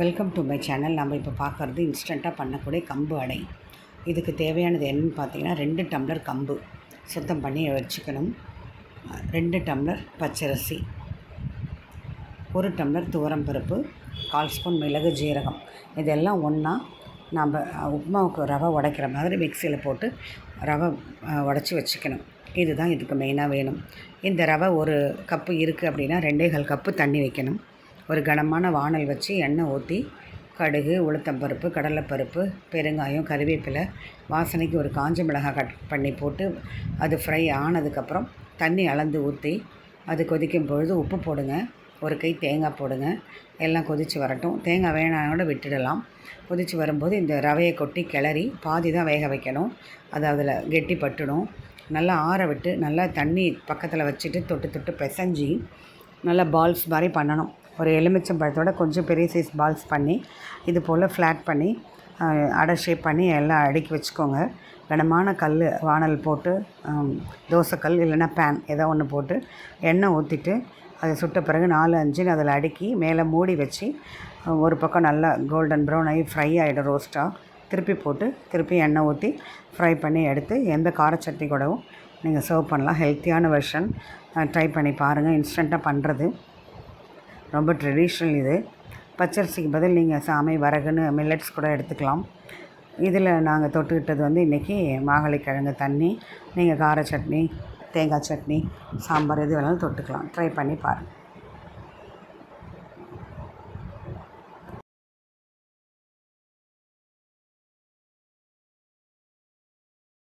Welcome to my channel நம்ம இப்போ பார்க்குறது இன்ஸ்டண்ட்டாக பண்ணக்கூடிய கம்பு அடை. இதுக்கு தேவையானது என்னன்னு பார்த்தீங்கன்னா ரெண்டு டம்ளர் கம்பு சுத்தம் பண்ணி வச்சுக்கணும். ரெண்டு டம்ளர் பச்சரிசி ஒரு டம்ளர் துவரம்பருப்பு கால் ஸ்பூன் மிளகு ஜீரகம். இதெல்லாம் ஒன்றா நாம் உப்புமாவுக்கு ரவை உடைக்கிற மாதிரி மிக்சியில் போட்டு ரவை உடச்சி வச்சுக்கணும். இதுதான் இதுக்கு மெயினாக வேணும். இந்த ரவை ஒரு கப்பு இருக்குது அப்படின்னா ரெண்டே கால் கப்பு தண்ணி வைக்கணும். ஒரு கனமான வானல் வச்சு எண்ணெய் ஊற்றி கடுகு உளுத்தம்பருப்பு கடலைப்பருப்பு பெருங்காயம் கருவேப்பிலை வாசனைக்கு ஒரு காஞ்ச மிளகாய் கட் பண்ணி போட்டு அது ஃப்ரை ஆனதுக்கப்புறம் தண்ணி அளந்து ஊற்றி அது கொதிக்கும் பொழுது உப்பு போடுங்க. ஒரு கை தேங்காய் போடுங்க. எல்லாம் கொதித்து வரட்டும். தேங்காய் வேணாம் கூட விட்டுடலாம். கொதித்து வரும்போது இந்த ரவையை கொட்டி கிளறி பாதி தான் வேக வைக்கணும். அது அதில் கெட்டி பட்டுடும். நல்லா ஆற விட்டு நல்லா தண்ணி பக்கத்தில் வச்சுட்டு தொட்டு தொட்டு பிசைஞ்சி நல்லா பால்ஸ் மாதிரி பண்ணணும். ஒரு எலுமிச்சம் பழத்தோட கொஞ்சம் பெரிய சைஸ் பால்ஸ் பண்ணி இது போல் ஃப்ளாட் பண்ணி அடை ஷேப் பண்ணி எல்லாம் அடுக்கி வச்சுக்கோங்க. கனமான கல் வானல் போட்டு தோசைக்கல் இல்லைன்னா பேன் ஏதோ ஒன்று போட்டு எண்ணெய் ஊற்றிட்டு அதை சுட்ட பிறகு நாலு அஞ்சுன்னு அதில் அடுக்கி மேலே மூடி வச்சு ஒரு பக்கம் நல்லா கோல்டன் ப்ரௌன் ஆகி ஃப்ரை ஆகிடும் ரோஸ்ட்டாக திருப்பி போட்டு திருப்பி எண்ணெய் ஊற்றி ஃப்ரை பண்ணி எடுத்து எந்த கார சட்னி கூடவும் நீங்கள் சர்வ் பண்ணலாம். ஹெல்த்தியான வெர்ஷன் ட்ரை பண்ணி பாருங்கள் இன்ஸ்டண்ட்டாக பண்ணுறது ரொம்ப ட்ரெடிஷ்னல் இது. பச்சரிசிக்கு பதில் நீங்கள் சாமை வரகுன்னு மில்லட்ஸ் கூட எடுத்துக்கலாம். இதில் நாங்கள் தொட்டுக்கிட்டது வந்து இன்றைக்கி மாகழிக்கிழங்கு தண்ணி நீங்கள் கார சட்னி தேங்காய் சட்னி சாம்பார் எது வேணாலும் தொட்டுக்கலாம். ட்ரை பண்ணி பாருங்கள்